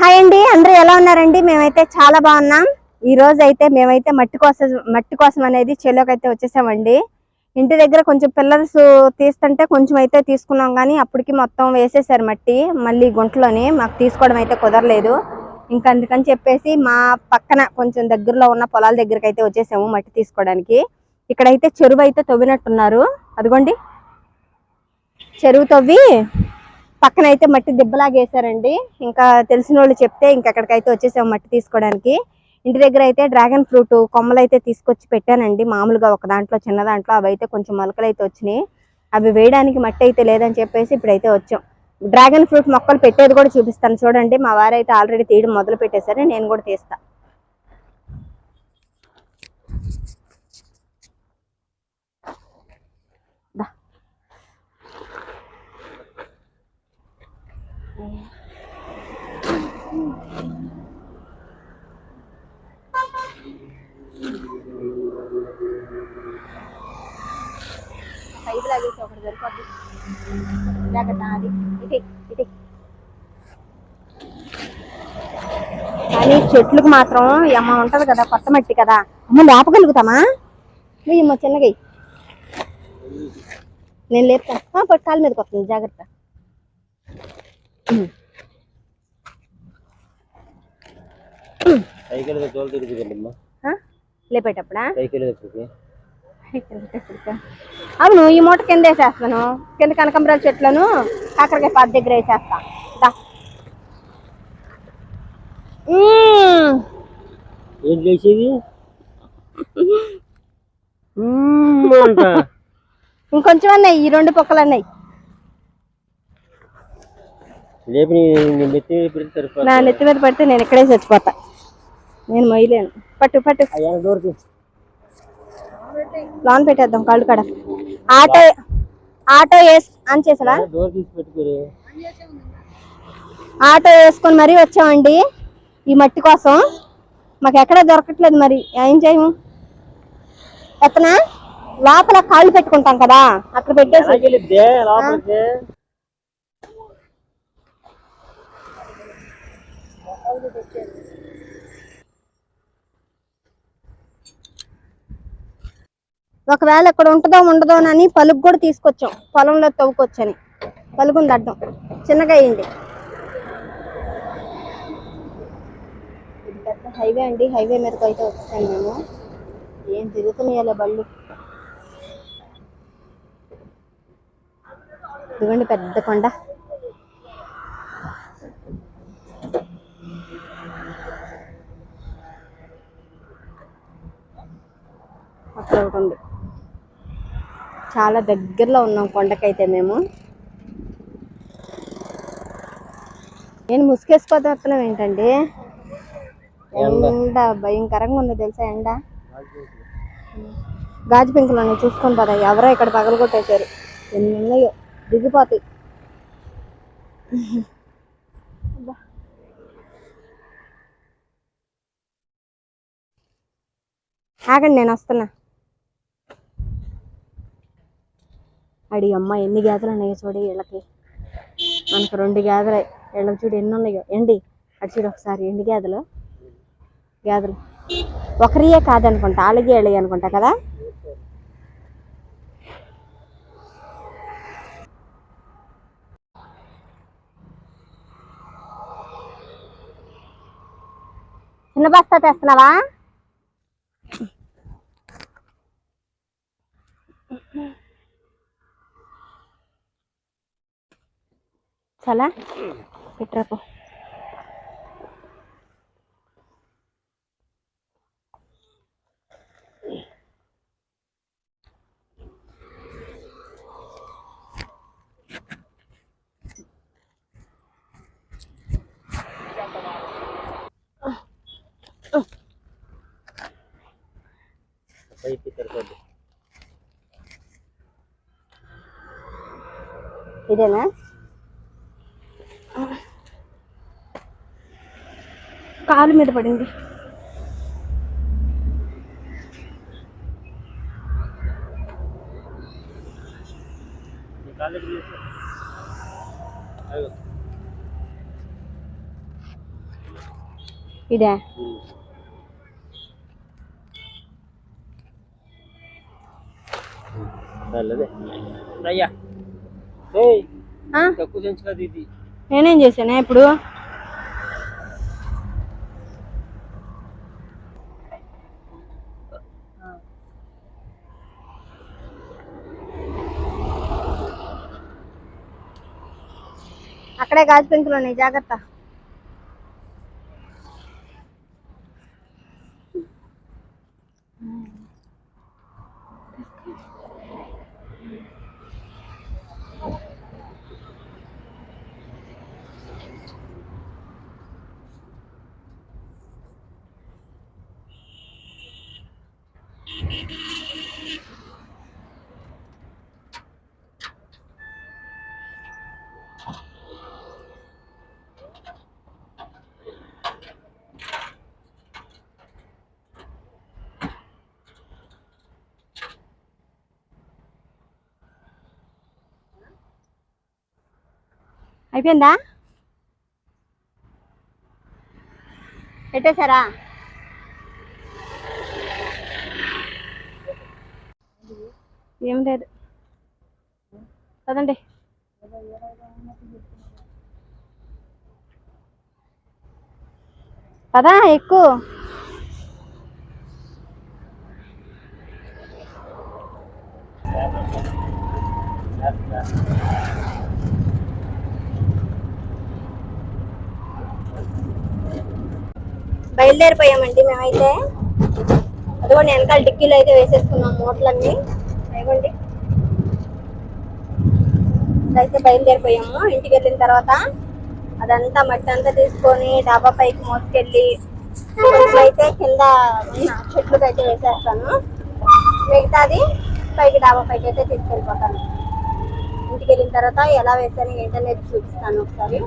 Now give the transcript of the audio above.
Hi అండి అందరూ ఎలా ఉన్నారండి? మేమైతే చాలా బాగున్నాం. ఈ రోజు అయితే మేమైతే మట్టి కోసం మట్టి కోసం అనేది చెలోకి అయితే వచ్చేసామండి. ఇంటి దగ్గర కొంచెం పిల్లర్స్ తీస్తుంటే కొంచెం అయితే తీసుకున్నాం కానీ అప్పటికి మొత్తం వేసేసారు మట్టి. మళ్ళీ గుంటలోని మాకు తీసుకోవడం అయితే కుదరలేదు. ఇంకా అందుకని చెప్పేసి మా పక్కన కొంచెం దగ్గరలో ఉన్న పొలాల దగ్గరికి అయితే వచ్చేసాము మట్టి తీసుకోవడానికి. ఇక్కడైతే చెరువు అయితే తవ్వినట్టున్నారు. అదిగోండి. చెరువు తవ్వి పక్కన అయితే మట్టి దిబ్బలాగేశారండి. ఇంకా తెలిసిన వాళ్ళు చెప్తే ఇంకా అక్కడికైతే వచ్చేసాము మట్టి తీసుకోవడానికి ఇంటి దగ్గర అయితే డ్రాగన్ ఫ్రూట్ కొమ్మలు అయితే తీసుకొచ్చి పెట్టానండి. మామూలుగా ఒక దాంట్లో చిన్న దాంట్లో అవి అయితే కొంచెం మొలకలు అయితే వచ్చినాయి. అవి వేయడానికి మట్టి అయితే లేదని చెప్పేసి ఇప్పుడైతే వచ్చాం. డ్రాగన్ ఫ్రూట్ మొక్కలు పెట్టేది కూడా చూపిస్తాను. చూడండి మా వారైతే ఆల్రెడీ తీయడం మొదలు పెట్టేశారు నేను కూడా తీస్తా. పైపు లాగేసి ఒకటి సరిపోద్ది జాగ్రత్త అది కానీ చెట్లకు మాత్రం అమ్మ ఉంటది కదా కొత్త మట్టి కదా. అమ్మ లేపగలుగుతామా? అమ్మ చిన్నగా నేను లేపుతాను. పట్టు కాలు మీదకి వస్తుంది జాగ్రత్త. సైకిల్ తోలు తిరుగుతుందమ్మా ఆ? లేపేటప్పుడా? సైకిల్ దగ్గరికి. అవును ఈ మూట కింద వేసేస్తాను. కింద కనకంబరాల చెట్లను కాకరకాయ పాత దగ్గర వేసేస్తా. దా. మ్మ్. ఏం చేసేది? అంట. ఇంకొంచెం అన్నాయి ఈ రెండు పొక్కలు అన్నాయి నెత్తి నా నెత్తి మీద పడితే నేను ఇక్కడే చచ్చిపోతా. నేను మొయ్యలేను. పట్టు పట్టు. లోన్ పెట్టేద్దాం కాళ్ళు కాడ. ఆటో ఆటో వేసి ఆన్ ఆటో వేసుకొని మరీ వచ్చామండి. ఈ మట్టి కోసం. మాకు ఎక్కడ దొరకట్లేదు మరి. ఏం చేయము? ఎత్తనా? లోపల కాళ్ళు పెట్టుకుంటాం కదా. అక్కడ పెట్టేసి. ఒకవేళ ఇక్కడ ఉంటుందో ఉండదో అని పలుగు కూడా తీసుకొచ్చాం. పొలంలో తవ్వుకొచ్చని. పలుగుంది అడ్డం. చిన్నగా అయ్యింది ఇది పెద్ద హైవే అండి. హైవే మీదకి అయితే వచ్చాను మేము. ఏం తిరుగుతున్నాయాలో బళ్ళు. ఇదిగోండి పెద్ద కొండ. ఒకటి ఉంది చాలా దగ్గరలో ఉన్నాం కొండకైతే మేము. నేను ముసుగేసుకోతే వస్తున్నాం ఏంటండి? ఎండ. భయంకరంగా ఉంది తెలుసా ఎండ? గాజు పెంకులు చూసుకొని పద ఎవరో ఇక్కడ పగలు కొట్టేశారు ఎన్ని ఉన్నాయో? దిగిపోతాయి. ఆగండి నేను వస్తున్నా. అడి అమ్మ ఎన్ని గేదెలు ఉన్నాయో చూడు వీళ్ళకి. మనకు రెండు గేదెలు వీళ్ళకి చూడు ఎన్ని ఉన్నాయో. ఎండి అటు చూడు ఒకసారి. ఎండి గేదెలు గేదెలు ఒకరియే కాదనుకుంటా. అలాగే వెళ్ళి అనుకుంటా కదా? చిన్న బస్తా తెస్తున్నావా? చాలా పెట్టరాపో పైకి సరిపోద్ది ఇదేనా కాలు మీద పడింది. ఇదే? నేనేం చేశానే ఇప్పుడు? అక్కడే గాజు పెంకులు ఉన్నాయి జాగ్రత్త. అయిపోయిందా? పెట్టేశారా? ఏం లేదు. పదండి. పదా ఎక్కువ బయలుదేరిపోయామండి మేమైతే. అదిగోండి వెనకాల డిక్కీలు అయితే వేసేసుకున్నాం మూటలన్నీ. అదిగోండి. అయితే బయలుదేరిపోయాము. ఇంటికి వెళ్ళిన తర్వాత అదంతా మట్టి అంతా తీసుకొని డాబా పైకి మోసుకెళ్ళి అయితే కింద చెట్లకి చెట్లకు అయితే వేసేస్తాను. మిగతాది పైకి డాబా పైకి అయితే తీసుకెళ్ళిపోతాను. ఇంటికి వెళ్ళిన తర్వాత ఎలా వేసాను ఏంటనేది చూపిస్తాను ఒకసారి.